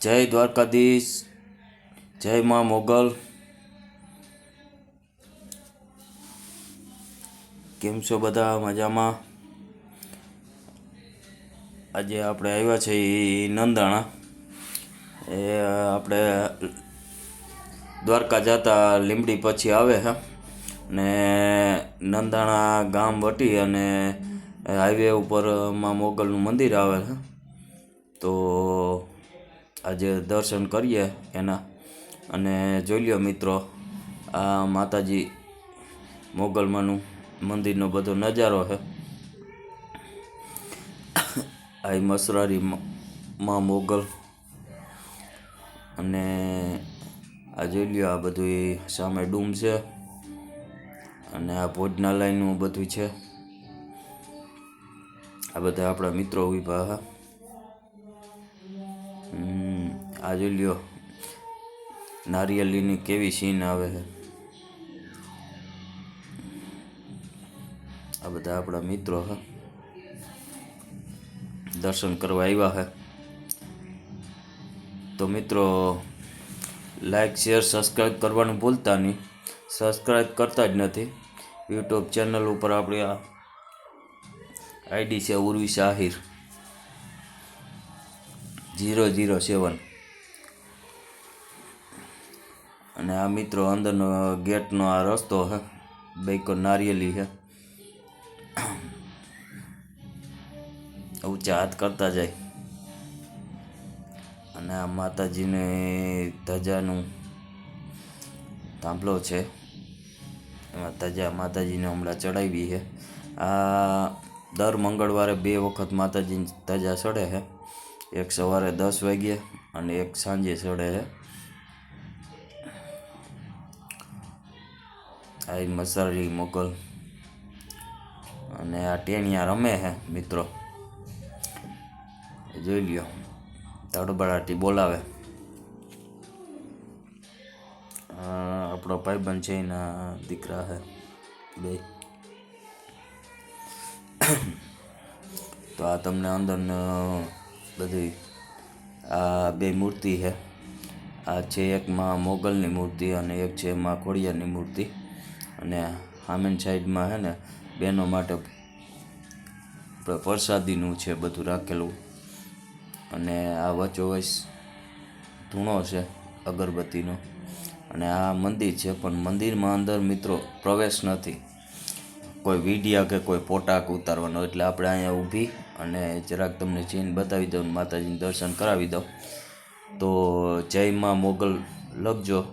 જય દ્વારકાધીશ, જય મા મોગલ. કેમ છો બધા? મજામાં? આજે આપણે આવ્યા છે એ નંદાણા. એ, આપણે દ્વારકા જતા લીંબડી પછી આવે છે. ને નંદાણા ગામ વટી અને હાઈવે ઉપરમાં મોગલનું મંદિર આવે છે. તો આજે દર્શન કરીએ એના. અને જોઈ લ્યો મિત્રો, આ માતાજી મોગલમાંનું મંદિરનો બધો નજારો છે આ મસરારી માં મોગલ. અને આ જોઈ લ્યો આ બધું સામે ડૂમ છે. અને આ ભોજનાલયનું બધું છે. આ બધા આપણા મિત્રો ઊભા હા. આ જોઈ લ્યો. નારિયેલીની કેવી સીન આવે છે. આ બધા આપણા મિત્રો છે. દર્શન કરવા આવ્યા છે. તો મિત્રો લાઈક શેર સબસ્ક્રાઈબ કરવાનું ભૂલતા નહીં. સબસ્ક્રાઈબ કરતા જ નથી. યુટ્યુબ ચેનલ ઉપર આપણી આ આઈડી છે, Urvi Shahir. Zero zero seven અને આ મિત્રો અંદરનો ગેટનો આ રસ્તો છે બેકો નારિયેલી છે ઊંચા હાથ કરતા જાય. અને આ માતાજીને ધજાનું થાંભલો છે. એમાં ધજા માતાજીને હમણાં ચડાવી છે આ દર મંગળવારે બે વખત માતાજીની ધજા ચડે છે એક સવારે દસ વાગ્યે અને એક સાંજે ચડે છે આ ઈ મસારી મોગલ. અને આ ટેણિયા રમે છે મિત્રો. જોઈ લ્યો, તડબડાટી બોલાવે. આપણો ભાઈબંધ છે એના દીકરા છે બે. તો આ તમને અંદર બધી આ બે મૂર્તિ છે આ છે એક માં મોગલની મૂર્તિ અને એક છે માં ખોડિયારની મૂર્તિ. અને સામેની સાઈડમાં છે ને બહેનો માટે પ્રસાદીનું છે બધું રાખેલું. અને આ વચોવચ ધૂણો છે અગરબત્તીનો. અને આ મંદિર છે, પણ મંદિરમાં અંદર મિત્રો પ્રવેશ નથી. કોઈ વિડીયા કે કોઈ ફોટા કે ઉતારવાનો, એટલે આપણે અહીંયા ઊભી અને જરાક તમને ચીન બતાવી દઉં માતાજીને દર્શન કરાવી દઉં. તો જય માં મોગલ લખજો.